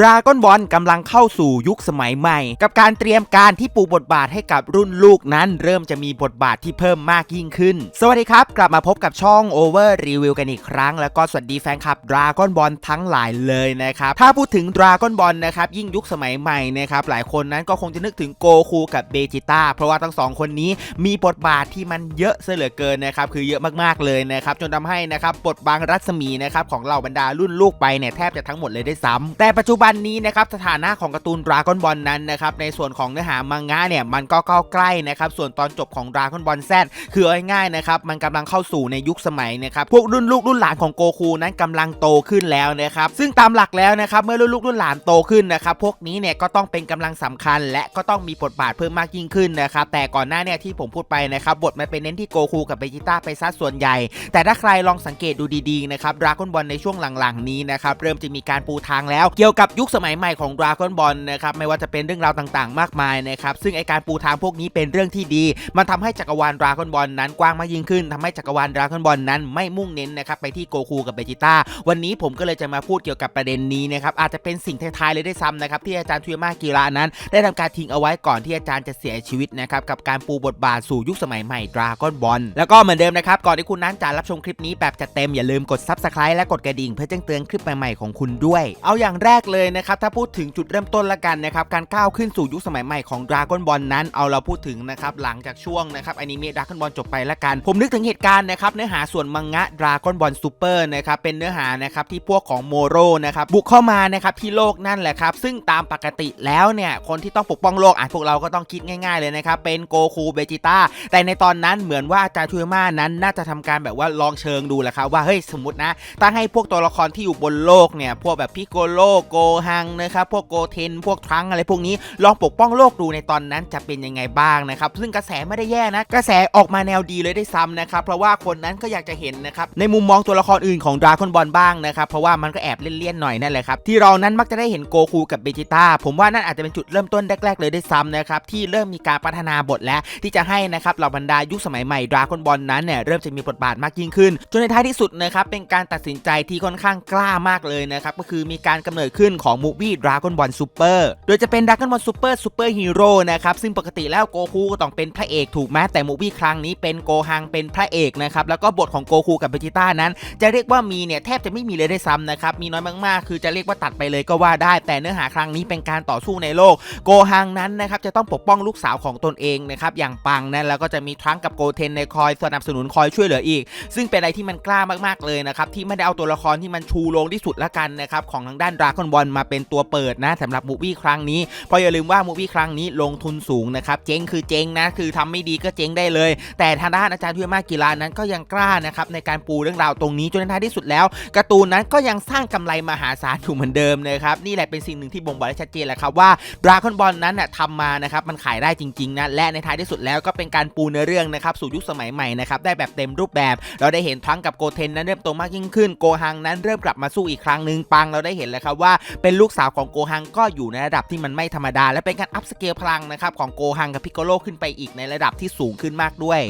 ดราก้อนบอลกำลังเข้าสู่ยุคสมัยใหม่ กับการเตรียมการที่ปูบทบาทให้กับรุ่นลูกนั้น เริ่มจะมีบทบาทที่เพิ่มมากยิ่งขึ้น สวัสดีครับ กลับมาพบกับช่อง Over Review กันอีกครั้ง แล้วก็สวัสดีแฟนคลับดราก้อนบอลทั้งหลายเลยนะครับ ถ้าพูดถึงดราก้อนบอลนะครับยิ่งยุคสมัยใหม่นะครับหลายคนนั้นก็คงจะนึกถึงโกคูกับเบจิต้าเพราะว่าทั้งสองคนนี้มีบทบาทที่มันเยอะเสียเหลือเกินนะครับคือเยอะมากๆเลยนะครับจนทำให้นะครับบทบางรัศมีนะครับของเหล่าบรรดารุ่นลูกไปเนี่ยแทบจะทั้งหมดเลยได้ซ้ำแต่ปัจจุบันนี้นะครับสถานะของการ์ตูนดราก้อนบอลนั้นนะครับในส่วนของเนื้อหามังงะเนี่ยมันก็เข้าใกล้นะครับส่วนตอนจบของดราก้อนบอลแซดคือเอาง่ายๆนะครับมันกำลังเข้าสู่ในยุคสมัยนะครับพวกรุ่นลูกรุ่นหลานของโกคูนั้นกำลังโตขึ้นแล้วนะครับซึ่งตามหลักแล้วนะครับเมื่อรุ่นลูกรุ่นหลานโตขึ้นนะครับพวกนี้เนี่ยก็ต้องเป็นกำลังสำคัญ และก็ต้องมีบทบาทเพิ่มมากยิ่งขึ้นนะครับแต่ก่อนหน้าเนี่ยที่ผมพูดไปนะครับบทมันเป็นเน้นที่โกคูกับเบจิต้าไปซะส่วนใหญ่ แต่ถ้าใครลองสังเกตดูดีๆนะครับดราก้อนบอลในช่วงหลังๆนี้นะครับเริ่มจะมีการปูทางแล้ว เกี่ยวกับยุคสมัยใหม่ของดราก้อนบอลนะครับไม่ว่าจะเป็นเรื่องราวต่างๆ มากมายนะครับซึ่งไอการปูทางพวกนี้เป็นเรื่องที่ดี มันทำให้จักรวาลดราก้อนบอลนั้นกว้างมากยิ่งขึ้นทำให้จักรวาลดราก้อนบอลนั้นไม่มุ่งเน้นนะครับไปที่โกคูกับเบจิต้าวันนี้ผมก็เลยจะมาพูดเกี่ยวกับประเด็นนี้นะครับอาจจะเป็นสิ่งท้ายๆเลยได้ซ้ำนะครับที่อาจารย์ทุยมากิระนั้น ได้ทำการทิ้งเอาไว้ก่อนที่อาจารย์จะเสียชีวิตนะครับกับการปูบทบาทสู่ยุคสมัยใหม่ดราก้อนบอลแล้วก็เหมือนเดิมนะครับก่อนที่คุณนั้นจะรับชมคลิปนี้แบบจัดเต็มอย่าลืมกด Subscribe และกดกระดิ่งเพื่อแจ้งเตือนคลิปใหม่ๆของคุณด้วย เอาอย่างแรกเลยนะครับถ้าพูดถึงจุดเริ่มต้นละกันนะครับการก้าวขึ้นสู่ยุคสมัยใหม่ของดราก้อนบอลนั้นเอาเราพูดถึงนะครับหลังจากช่วงนะครับอนิเมะดราก้อนบอลจบไปละกัน ผมนึกถึงเหตุการณ์นะครับเนื้อหาส่วนมังงะดราก้อนบอลซูเปอร์นะครับเป็นเนื้อหานะครับที่พวกของโมโรนะครับบุกเข้ามานะครับที่โลกนั่นแหละครับซึ่งตามปกติแล้วเนี่ยคนที่ต้องปกป้องโลกอะพวกเราก็ต้องคิดง่าย ๆเลยนะครับเป็นโกคูเบจิต้าแต่ในตอนนั้นเหมือนว่าอาจารย์ชูมานั้นน่าจะทำการแบบว่าลองเชิงดูแหละครับว่าเฮ้ยสมมตินะตั้งให้พวกตัวละครที่อยู่บนโลกเนี่ยพวกแบบพิโกโลโกฮังนะครับพวกโกเทน พวกทรังอะไรพวกนี้ลองปกป้องโลกดูในตอนนั้นจะเป็นยังไงบ้างนะครับซึ่งกระแสไม่ได้แย่นะ กระแสออกมาแนวดีเลยได้ซ้ำนะครับเพราะว่าคนนั้นก็อยากจะเห็นนะครับในมุมมองตัวละครอื่นของดราก้อนบอลบ้างนะครับเพราะว่ามันก็แอบเลี่ยนๆหน่อยนั่นแหละครับที่เรานั้นมักจะได้เห็นโกคูกับเบจิต้าผมว่านั่นอาจจะเป็นจุดเริ่มต้นแรกๆเลยได้ซ้ำนะครับที่เริ่มมีการพัฒนาบทแล้วที่จะให้นะครับเหล่าบรรดายุคสมัยใหม่ดราก้อนบอลนั้นเนี่ยเริ่มจะมีบทบาทมากยิ่งขึ้น จนในท้ายที่สุดนะครับเป็นการตัดสินใจที่ค่อนข้างกล้ามากเลยนะครับก็คือมีการกำเนิดขึ้นของของมูวี่ดราก้อนบอลซูเปอร์โดยจะเป็นดราก้อนบอลซูเปอร์ซูเปอร์ฮีโร่นะครับ ซึ่งปกติแล้วโกคูก็ต้องเป็นพระเอกถูกไหมแต่มูวี่ครั้งนี้เป็นโกฮังเป็นพระเอกนะครับ แล้วก็บทของโกคูกับเบจิต้านั้น จะเรียกว่ามีเนี่ยแทบจะไม่มีเลยได้ซ้ำนะครับ มีน้อยมากๆ คือจะเรียกว่าตัดไปเลยก็ว่าได้ แต่เนื้อหาครั้งนี้เป็นการต่อสู้ในโลก โกฮังนั้นนะครับจะต้องปกป้องลูกสาวของตนเองนะครับอย่างปังนะแล้วก็จะมีทรังก์กับโกเทนในคอยสนับสนุนคอยช่วยเหลืออีก ซึ่งเป็นอะไรที่มันกล้ามากๆเลยนะครับที่ไม่ได้เอาตัวละครที่มันชูโรงที่สุดละกันนะครับของทางด้านดราก้อนบอลมาเป็นตัวเปิดนะสำหรับมูวี่ครั้งนี้เพราะอย่าลืมว่ามูวี่ครั้งนี้ลงทุนสูงนะครับเจ๊งคือเจ๊งนะคือทำไม่ดีก็เจ๊งได้เลย แต่ทางด้านอาจารย์ทุยมากีฬานั้นก็ยังกล้านะครับในการปูเรื่องราวตรงนี้จนในท้ายที่สุดแล้วการ์ตูนนั้นก็ยังสร้างกำไรมหาศาลอยู่เหมือนเดิมนะครับนี่แหละเป็นสิ่งหนึ่งที่บ่งบอกได้ชัดเจนแหละครับว่าดราก้อนบอลนั้นน่ะทำมานะครับมันขายได้จริงๆนะและในท้ายที่สุดแล้วก็เป็นการปูเนื้อเรื่องนะครับสู่ยุคสมัยใหม่นะครับได้แบบเต็มรูปแบบ เราได้เห็นทั้งกับโกเทนนั้นเริ่มโตมากยิ่งขึ้นโกฮังนั้นเริ่มกลับมาสู้อีกครั้งหนึ่งปังเราได้เห็นแล้วครับว่าเป็นลูกสาวของโกฮังก็อยู่ในระดับที่มันไม่ธรรมดา และเป็นการอัพสเกลพลังนะครับของโกฮังกับพิกโกโลขึ้นไปอีกในระดับที่สูงขึ้นมากด้วย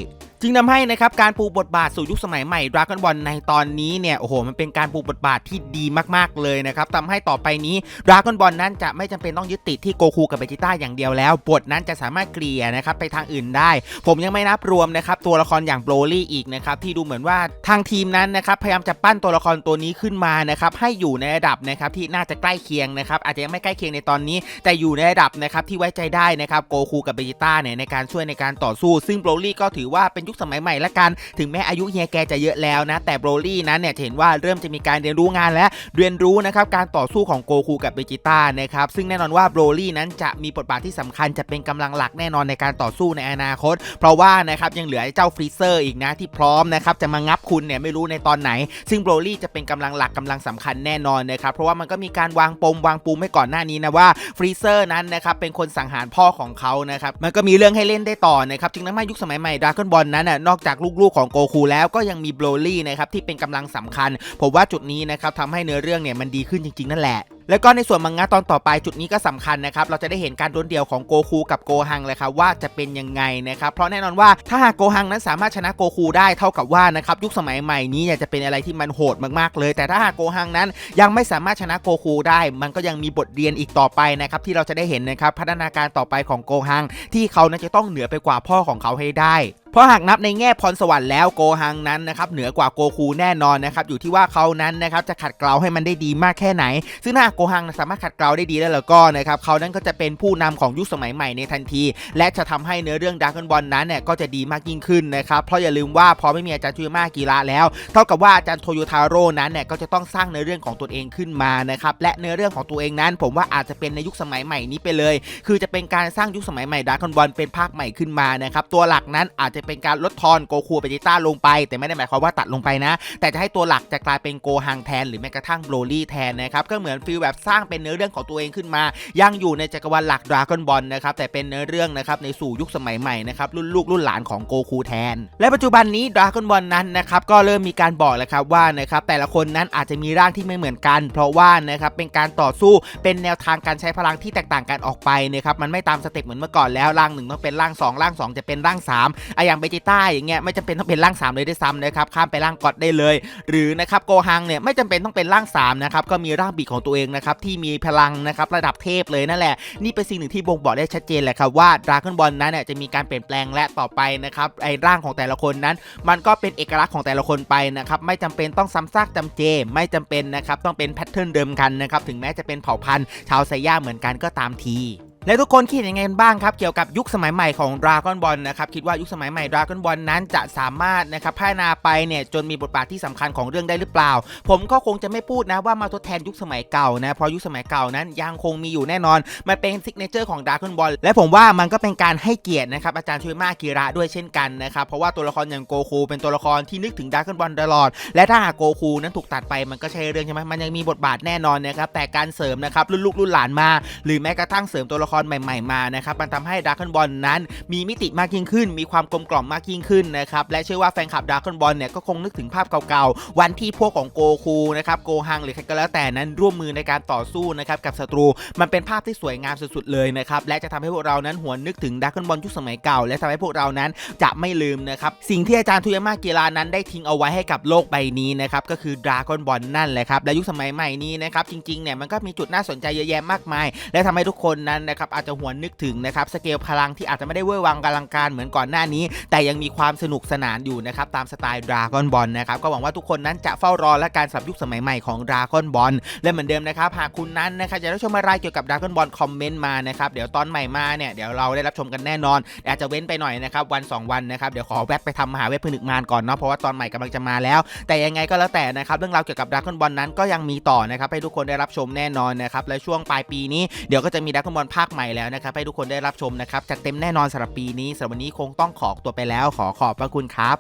จึงทำให้นะครับการปูบทบาทสู่ยุคสมัยใหม่ดราก้อนบอลในตอนนี้เนี่ยโอ้โหมันเป็นการปูบทบาทที่ดีมากๆเลยนะครับทำให้ต่อไปนี้ดราก้อนบอลนั้นจะไม่จำเป็นต้องยึดติดที่โกคูกับเบจิต้าอย่างเดียวแล้ว บทนั้นจะสามารถเกลี่ยนะครับไปทางอื่นได้ ผมยังไม่นับรวมนะครับตัวละครอย่างโบรลี่อีกนะครับที่ดูเหมือนว่าทางทีมนั้นนะครับพยายามจะปั้นตัวละครตัวนี้ขึ้นมานะครับให้อยู่ในระดับนะครับที่น่าจะใกล้เคียงนะครับอาจจะยังไม่ใกล้เคียงในตอนนี้ แต่อยู่ในระดับนะครับที่ไว้ใจได้นะครับโกคูกับเบจิต้าเนี่ยในการช่วยในการต่อสู้ ซึ่งโบรลี่ก็ถือว่าเป็นยุคสมัยใหม่ละกัน ถึงแม้อายุเฮียแกจะเยอะแล้วนะ แต่โบรลี่นั้นเนี่ยเห็นว่าเริ่มจะมีการเรียนรู้งานและเรียนรู้นะครับการต่อสู้ของโกคูกับเบจิต้านะครับซึ่งแน่นอนว่าโบรลี่นั้นจะมีบทบาทที่สำคัญจะเป็นกำลังหลักแน่นอนในการต่อสู้ในอนาคต เพราะว่านะครับยังเหลือเจ้าฟรีเซอร์อีกนะที่พร้อมนะครับจะมางับคุณเนี่ยไม่รู้ในตอนไหน ซึ่งโบรลี่จะเป็นกำลังหลักกำลังสำคัญแน่นอนนะครับเพราะว่ามันก็มีการวางปมวางปูมไว้ก่อนหน้านี้นะว่าฟรีเซอร์นั้นนะครับเป็นคนสังหารพ่อของเขานะครับมันก็มีเรื่องให้เล่นได้ต่อนะครับจึงทำให้ยุคสมัยใหม่ดราก้อนบอลนั้นน่ะนอกจากลูกๆของโกคูแล้วก็ยังมีโบรลี่นะครับที่เป็นกำลังสำคัญ ผมว่าจุดนี้นะครับทำให้เนื้อเรื่องเนี่ยมันดีขึ้นจริงๆนั่นแหละ แล้วก็ในส่วนมังงะตอนต่อไปจุดนี้ก็สำคัญนะครับ เราจะได้เห็นการดวลเดี่ยวของโกคูกับโกฮังเลยครับว่าจะเป็นยังไงนะครับ เพราะแน่นอนว่าถ้าหากโกฮังนั้นสามารถชนะโกคูได้เท่ากับว่านะครับยุคสมัยใหม่นี้เนี่ยจะเป็นอะไรที่มันโหดมากๆเลย แต่ถ้าหากโกฮังนั้นยังไม่สามารถชนะโกคูได้ มันก็ยังมีบทเรียนอีกต่อไปนะครับที่เราจะได้เห็นนะครับพัฒนาการต่อไปของโกฮัง ที่เขานั้นจะต้องเหนือไปกว่าพ่อของเขาให้ได้เพราะหากนับในแง่พรสวรรค์แล้วโกฮังนั้นนะครับเหนือกว่าโกคูแน่นอนนะครับอยู่ที่ว่าเขานั้นนะครับจะขัดเกลาให้มันได้ดีมากแค่ไหน ซึ่งถ้าหากโกฮังสามารถขัดเกลาได้ดีแล้วแล้วก็นะครับเขานั้นก็จะเป็นผู้นำของยุคสมัยใหม่ในทันที และจะทำให้เนื้อเรื่องดาร์กบอลนั้นเนี่ยก็จะดีมากยิ่งขึ้นนะครับเพราะอย่าลืมว่าพอไม่มีอาจารย์ทูยามากิระแล้ว เท่ากับว่าอาจารย์โทโยทาโร่นั้นเนี่ยก็จะต้องสร้างเนื้อเรื่องของตัวเองขึ้นมานะครับและเนื้อเรื่องของตัวเองนั้น ผมว่าอาจจะเป็นในยุคสมัยใหม่นี้ไปเลย คือจะเป็นการสร้างยุคสมัยใหม่ดาร์กบอลเป็นภาคใหม่ขึ้นมานะครับตัวหลักนั้นอาจจะเป็นการลดทอนโกคูเบจิต้าลงไป แต่ไม่ได้หมายความว่าตัดลงไปนะ แต่จะให้ตัวหลักจะกลายเป็นโกฮังแทน หรือแม้กระทั่งโบรลี่แทนนะครับก็เหมือนฟีลแบบสร้างเป็นเนื้อเรื่องของตัวเองขึ้นมา ยังอยู่ในจักรวาลหลักดราก้อนบอลนะครับแต่เป็นเนื้อเรื่องนะครับในสู่ยุคสมัยใหม่นะครับรุ่นลูกรุ่นหลานของโกคูแทน และปัจจุบันนี้ดราก้อนบอลนั้นนะครับก็เริ่มมีการบอกแล้วครับว่านะครับแต่ละคนนั้นอาจจะมีร่างที่ไม่เหมือนกัน เพราะว่านะครับเป็นการต่อสู้เป็นแนวทางการใช้พลังที่แตกต่างกันออกไปนะครับมันไม่ตามสเต็ปเหมือนเมื่อก่อนแล้วร่างหนึ่งต้องเป็นร่างสองร่างสองจะเป็นร่างสามอะอย่างเบจิต้าอย่างเงี้ยไม่จำเป็นต้องเป็นร่างสามเลยด้วยซ้ำนะครับข้ามไปร่างกอดได้เลย หรือนะครับโกฮังเนี่ยไม่จำเป็นต้องเป็นร่าง3นะครับก็มีร่างบีของตัวเองนะครับที่มีพลังนะครับระดับเทพเลยนั่นแหละนี่เป็นสิ่งหนึ่งที่บ่งบอกได้ชัดเจนแหละครับว่าดราก้อนบอลนั้นเนี่ยจะมีการเปลี่ยนแปลงและต่อไปนะครับไอ้ร่างของแต่ละคนนั้น มันก็เป็นเอกลักษณ์ของแต่ละคนไปนะครับไม่จำเป็นต้องซ้ำซากจำเจ ไม่จำเป็นนะครับต้องเป็นแพทเทิร์นเดิมกันนะครับถึงแม้จะเป็นเผ่าพันธุ์ชาวไซย่าเหมือนกันก็ตามที และทุกคนคิดยังไงกันบ้างครับเกี่ยวกับยุคสมัยใหม่ของ Dragon Ball นะครับคิดว่ายุคสมัยใหม่ Dragon Ball นั้นจะสามารถนะครับพัฒนาไปเนี่ยจนมีบทบาทที่สำคัญของเรื่องได้หรือเปล่า ผมก็คงจะไม่พูดนะว่ามาทดแทนยุคสมัยเก่านะเพราะยุคสมัยเก่านั้นยังคงมีอยู่แน่นอน มันเป็นซิกเนเจอร์ของ Dragon Ball และผมว่ามันก็เป็นการให้เกียรตินะครับอาจารย์ชุยมากิระด้วยเช่นกันนะครับเพราะว่าตัวละครอย่างโกคูเป็นตัวละครที่นึกถึง Dragon Ball ตลอด และถ้าหากโกคูนั้นถูกตัดไปมันก็ใช่เรื่องใช่ไหมมันยังมีบทบาทแน่นอนนะครับแต่การเสริมนะครับรุ่นลูกรุ่นหลานมา หรือแม้กระทั่งเสริมตัวละครใหม่ๆมานะครับมันทำให้ดาร์คอนบอลนั้น มีมิติมากยิ่งขึ้น มีความกลมกล่อมมากยิ่งขึ้นนะครับและเชื่อว่าแฟนคลับดาร์คอนบอลเนี่ยก็คงนึกถึงภาพเก่าๆ วันที่พวกของโกคูนะครับโกฮังหรือใครก็แล้วแต่นั้นร่วมมือในการต่อสู้นะครับกับศัตรูมันเป็นภาพที่สวยงามสุดๆเลยนะครับและจะทำให้พวกเรานั้นหวนนึกถึงดาร์คอนบอลยุคสมัยเก่า และทำให้พวกเรานั้นจะไม่ลืมนะครับสิ่งที่อาจารย์ทุยามากิรานั้นได้ทิ้งเอาไว้ให้กับโลกใบนี้นะครับก็คือดราก้อนบอลนั่นแหละครับและยุคสมัยใหม่นี้นะครับจริงๆเนี่ยมันก็มีจุดน่าสนใจเยอะแยะมากมาย และทำให้ทุกคนนั้นนะครับอาจจะหวนนึกถึงนะครับสเกลพลังที่อาจจะไม่ได้เวอร์วังกำลังการเหมือนก่อนหน้านี้ แต่ยังมีความสนุกสนานอยู่นะครับตามสไตล์ดราก้อนบอลนะครับก็หวังว่าทุกคนนั้นจะเฝ้ารอและการสับยุคสมัยใหม่ของดราก้อนบอลและเหมือนเดิมนะครับหากคุณนั้นนะครับจะได้ชมอะไรเกี่ยวกับดราก้อนบอลคอมเมนต์มานะครับเดี๋ยวตอนใหม่มาเนี่ยเดี๋ยวเราได้รับชมกันแน่นอนอาจจะเว้นไปหน่อยนะครับวันสองวันนะครับเดี๋ยวขอแวะไปทำมหาเว็บผนึกมานก่อนเนาะเพราะว่าตอนใหม่กำลังจะมาแล้ว แต่ยังไงก็แล้วแต่นะครับเรื่องราวเกี่ยวกับดราก้อนบอลนั้นก็ยังมีต่อนะครับให้ทุกคนได้รับชมแน่นอนนะครับและช่วงปลายปีนี้เดี๋ยวก็จะมีดราก้อนบอลภาคใหม่แล้วนะครับให้ทุกคนได้รับชมนะครับจัดเต็มแน่นอนสำหรับปีนี้สำหรับวันนี้คงต้องขอตัวไปแล้วขอขอบพระคุณครับ